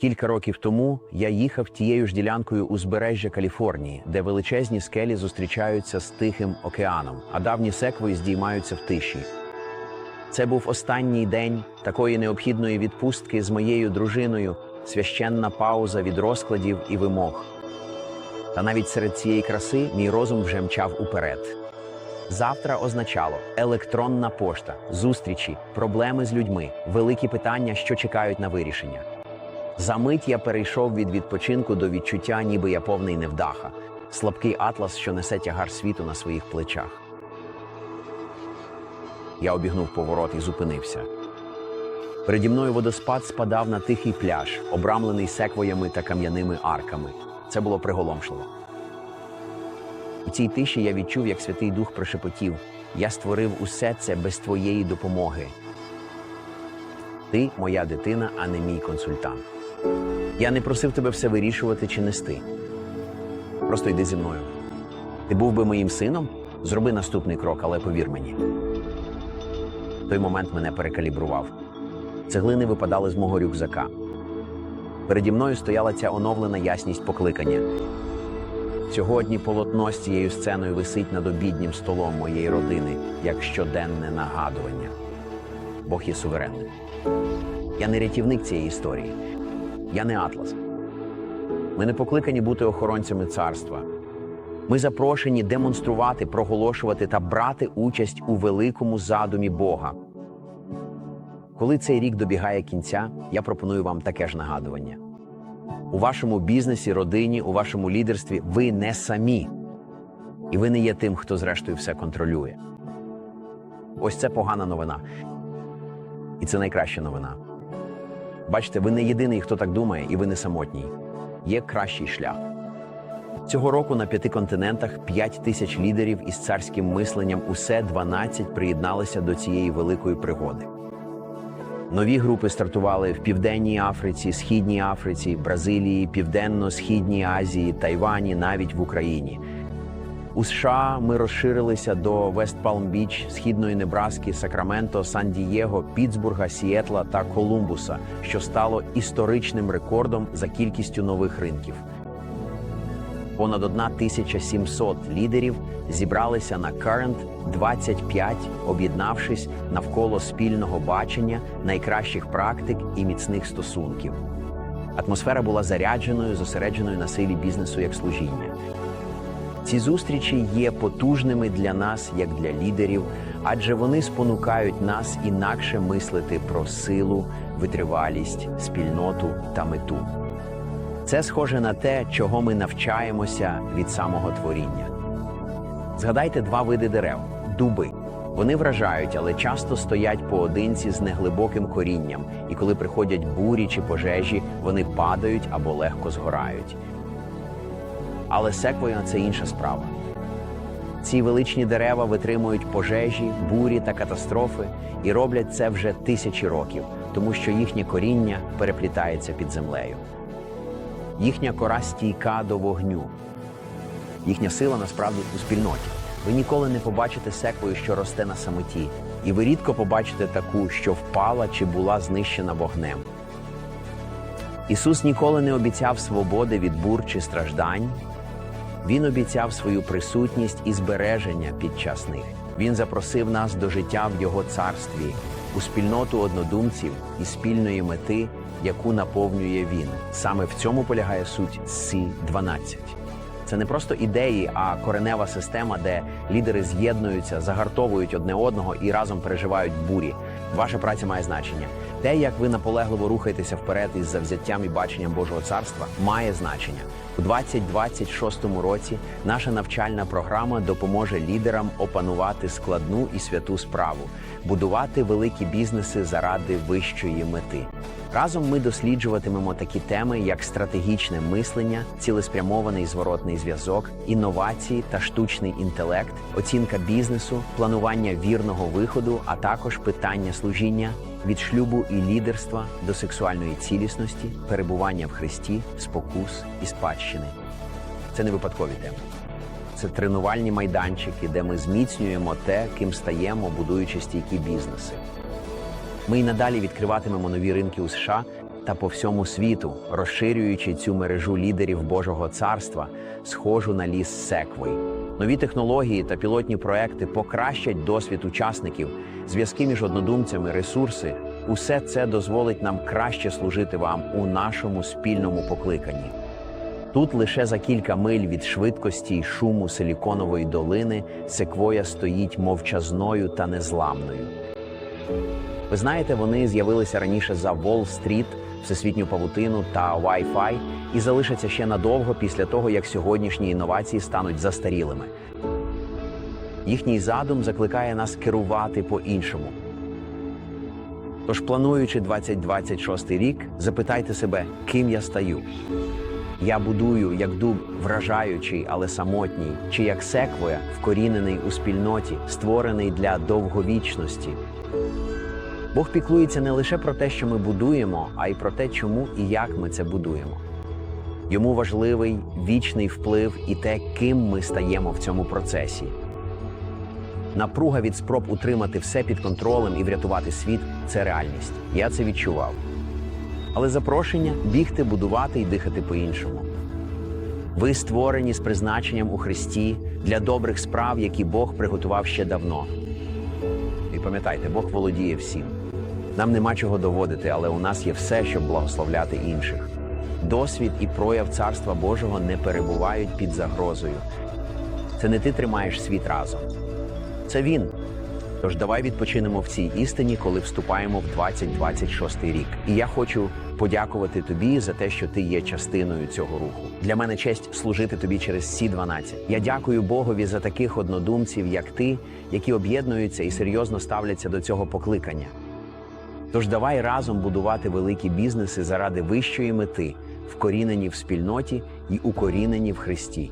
Кілька років тому я їхав тією ж ділянкою узбережжя Каліфорнії, де величезні скелі зустрічаються з Тихим океаном, а давні секвої здіймаються в тиші. Це був останній день такої необхідної відпустки з моєю дружиною, священна пауза від розкладів і вимог. Та навіть серед цієї краси мій розум вже мчав уперед. Завтра означало електронна пошта, зустрічі, проблеми з людьми, великі питання, що чекають на вирішення. За мить я перейшов від відпочинку до відчуття, ніби я повний невдаха, слабкий атлас, що несе тягар світу на своїх плечах. Я обігнув поворот і зупинився. Переді мною водоспад спадав на тихий пляж, обрамлений секвоями та кам'яними арками. Це було приголомшливо. У цій тиші я відчув, як Святий Дух прошепотів: Я створив усе це без твоєї допомоги. Ти моя дитина, а не мій консультант. Я не просив тебе все вирішувати чи нести. Просто йди зі мною. Ти був би моїм сином? Зроби наступний крок, але повір мені. Той момент мене перекалібрував. Цеглини випадали з мого рюкзака. Переді мною стояла ця оновлена ясність покликання. Сьогодні полотно з цією сценою висить над обіднім столом моєї родини як щоденне нагадування. Бог є суверенним. Я не рятівник цієї історії. Я не атлас. Ми не покликані бути охоронцями царства. Ми запрошені демонструвати, проголошувати та брати участь у великому задумі Бога. Коли цей рік добігає кінця, я пропоную вам таке ж нагадування. У вашому бізнесі, родині, у вашому лідерстві ви не самі. І ви не є тим, хто зрештою все контролює. Ось це погана новина. І це найкраща новина. Бачите, ви не єдиний, хто так думає, і ви не самотній. Є кращий шлях. Цього року на п'яти континентах 5 тисяч лідерів із царським мисленням усе 12 приєдналися до цієї великої пригоди. Нові групи стартували в Південній Африці, Східній Африці, Бразилії, Південно-Східній Азії, Тайвані, навіть в Україні. У США ми розширилися до Вест-Палм-Біч, Східної Небраски, Сакраменто, Сан-Дієго, Пітсбурга, Сіетла та Колумбуса, що стало історичним рекордом за кількістю нових ринків. Понад 1700 лідерів зібралися на Current 25, об'єднавшись навколо спільного бачення найкращих практик і міцних стосунків. Атмосфера була зарядженою, зосередженою на силі бізнесу як служіння. Ці зустрічі є потужними для нас, як для лідерів, адже вони спонукають нас інакше мислити про силу, витривалість, спільноту та мету. Це схоже на те, чого ми навчаємося від самого творіння. Згадайте два види дерев дуби. Вони вражають, але часто стоять поодинці з неглибоким корінням, і коли приходять бурі чи пожежі, вони падають або легко згорають. Але секвоя це інша справа. Ці величні дерева витримують пожежі, бурі та катастрофи і роблять це вже тисячі років, тому що їхнє коріння переплітається під землею. Їхня кора стійка до вогню. Їхня сила насправді у спільноті. Ви ніколи не побачите секвою, що росте на самоті, і ви рідко побачите таку, що впала чи була знищена вогнем. Ісус ніколи не обіцяв свободи від бур чи страждань. Він обіцяв свою присутність і збереження під час них. Він запросив нас до життя в Його царстві, у спільноту однодумців і спільної мети, яку наповнює він. Саме в цьому полягає суть Сі 12 Це не просто ідеї, а коренева система, де лідери з'єднуються, загартовують одне одного і разом переживають бурі. Ваша праця має значення. Те, як ви наполегливо рухаєтеся вперед із завзяттям і баченням Божого царства, має значення. У 2026 році наша навчальна програма допоможе лідерам опанувати складну і святу справу, будувати великі бізнеси заради вищої мети. Разом ми досліджуватимемо такі теми, як стратегічне мислення, цілеспрямований зворотний зв'язок, інновації та штучний інтелект, оцінка бізнесу, планування вірного виходу, а також питання служіння від шлюбу і лідерства до сексуальної цілісності, перебування в Христі, спокус і спадщини. Це не випадкові теми. Це тренувальні майданчики, де ми зміцнюємо те, ким стаємо, будуючи стійкі бізнеси. Ми й надалі відкриватимемо нові ринки у США та по всьому світу, розширюючи цю мережу лідерів Божого царства, схожу на ліс секвой. Нові технології та пілотні проекти покращать досвід учасників, зв'язки між однодумцями, ресурси. Усе це дозволить нам краще служити вам у нашому спільному покликанні. Тут лише за кілька миль від швидкості й шуму силіконової долини секвоя стоїть мовчазною та незламною. Ви знаєте, вони з'явилися раніше за Уолл-стріт, всесвітню павутину та Wi-Fi і залишаться ще надовго після того, як сьогоднішні інновації стануть застарілими. Їхній задум закликає нас керувати по-іншому. Тож, плануючи 2026 рік, запитайте себе, ким я стаю. Я будую як дуб вражаючий, але самотній, чи як секвоя, вкорінений у спільноті, створений для довговічності. Бог піклується не лише про те, що ми будуємо, а й про те, чому і як ми це будуємо. Йому важливий вічний вплив і те, ким ми стаємо в цьому процесі. Напруга від спроб утримати все під контролем і врятувати світ це реальність. Я це відчував. Але запрошення бігти, будувати і дихати по-іншому. Ви створені з призначенням у Христі для добрих справ, які Бог приготував ще давно. І пам'ятайте, Бог володіє всім. Нам нема чого доводити, але у нас є все, щоб благословляти інших. Досвід і прояв Царства Божого не перебувають під загрозою. Це не ти тримаєш світ разом. Це він. Тож давай відпочинемо в цій істині, коли вступаємо в 2026 рік. І я хочу подякувати тобі за те, що ти є частиною цього руху. Для мене честь служити тобі через сі 12 Я дякую Богові за таких однодумців, як ти, які об'єднуються і серйозно ставляться до цього покликання. Тож давай разом будувати великі бізнеси заради вищої мети, вкорінені в спільноті і укорінені в Христі.